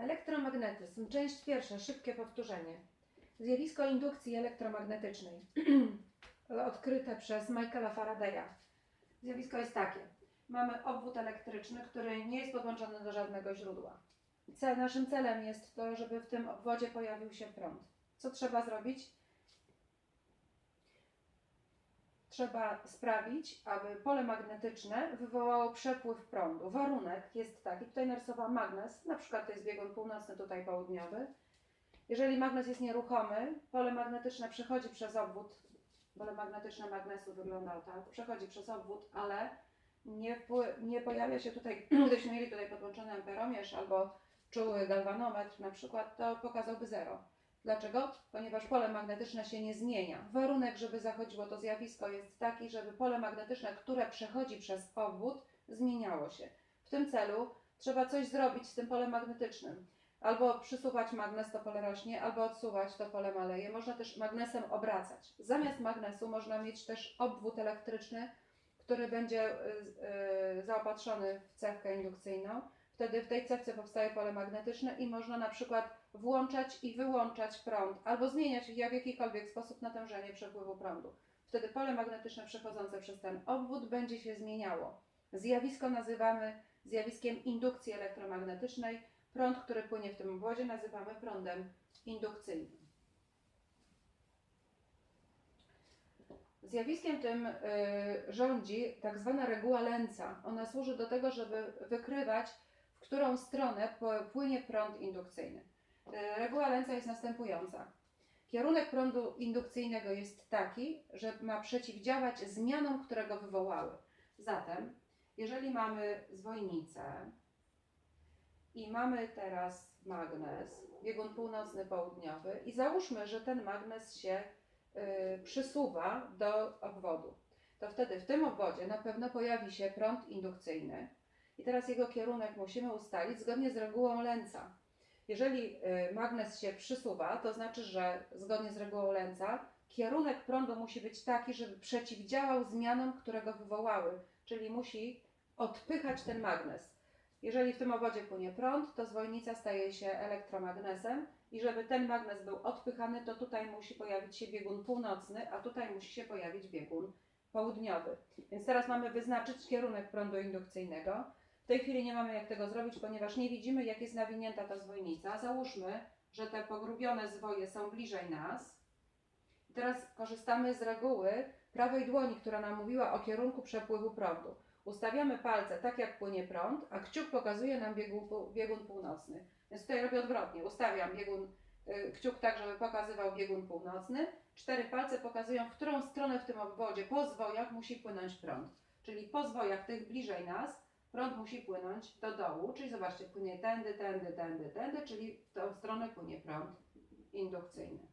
Elektromagnetyzm. Część pierwsza. Szybkie powtórzenie. Zjawisko indukcji elektromagnetycznej. Odkryte przez Michaela Faradaya. Zjawisko jest takie. Mamy obwód elektryczny, który nie jest podłączony do żadnego źródła. Naszym celem jest to, żeby w tym obwodzie pojawił się prąd. Co trzeba zrobić? Trzeba sprawić, aby pole magnetyczne wywołało przepływ prądu. Warunek jest taki, tutaj narysowałam magnes, na przykład to jest biegun północny, tutaj południowy. Jeżeli magnes jest nieruchomy, pole magnetyczne przechodzi przez obwód, pole magnetyczne magnesu wyglądał tak, przechodzi przez obwód, ale nie, nie pojawia się tutaj, gdybyśmy mieli tutaj podłączony amperomierz albo czuły galwanometr na przykład, to pokazałby zero. Dlaczego? Ponieważ pole magnetyczne się nie zmienia. Warunek, żeby zachodziło to zjawisko jest taki, żeby pole magnetyczne, które przechodzi przez obwód, zmieniało się. W tym celu trzeba coś zrobić z tym polem magnetycznym. Albo przysuwać magnes, to pole rośnie, albo odsuwać, to pole maleje. Można też magnesem obracać. Zamiast magnesu można mieć też obwód elektryczny, który będzie y, y, zaopatrzony w cewkę indukcyjną. Wtedy w tej cewce powstaje pole magnetyczne i można na przykład włączać i wyłączać prąd, albo zmieniać w jakikolwiek sposób natężenie przepływu prądu. Wtedy pole magnetyczne przechodzące przez ten obwód będzie się zmieniało. Zjawisko nazywamy zjawiskiem indukcji elektromagnetycznej. Prąd, który płynie w tym obwodzie, nazywamy prądem indukcyjnym. Zjawiskiem tym y, rządzi tak zwana reguła Lenza. Ona służy do tego, żeby wykrywać, w którą stronę płynie prąd indukcyjny. Y, reguła Lenza jest następująca. Kierunek prądu indukcyjnego jest taki, że ma przeciwdziałać zmianom, które go wywołały. Zatem, jeżeli mamy zwojnicę i mamy teraz magnes, biegun północny, południowy i załóżmy, że ten magnes się y, przysuwa do obwodu, to wtedy w tym obwodzie na pewno pojawi się prąd indukcyjny i teraz jego kierunek musimy ustalić zgodnie z regułą Lenza. Jeżeli y, magnes się przysuwa, to znaczy, że zgodnie z regułą Lenza kierunek prądu musi być taki, żeby przeciwdziałał zmianom, które go wywołały, czyli musi odpychać ten magnes. Jeżeli w tym obwodzie płynie prąd, to zwojnica staje się elektromagnesem i żeby ten magnes był odpychany, to tutaj musi pojawić się biegun północny, a tutaj musi się pojawić biegun południowy. Więc teraz mamy wyznaczyć kierunek prądu indukcyjnego. Tej chwili nie mamy jak tego zrobić, ponieważ nie widzimy, jak jest nawinięta ta zwojnica. Załóżmy, że te pogrubione zwoje są bliżej nas. Teraz korzystamy z reguły prawej dłoni, która nam mówiła o kierunku przepływu prądu. Ustawiamy palce tak, jak płynie prąd, a kciuk pokazuje nam biegun, biegun północny. Więc tutaj robię odwrotnie. Ustawiam biegun, y, kciuk tak, żeby pokazywał biegun północny. Cztery palce pokazują, w którą stronę w tym obwodzie po zwojach musi płynąć prąd. Czyli po zwojach tych bliżej nas prąd musi płynąć do dołu. Czyli zobaczcie, płynie tędy, tędy, tędy, tędy, czyli w tą stronę płynie prąd indukcyjny.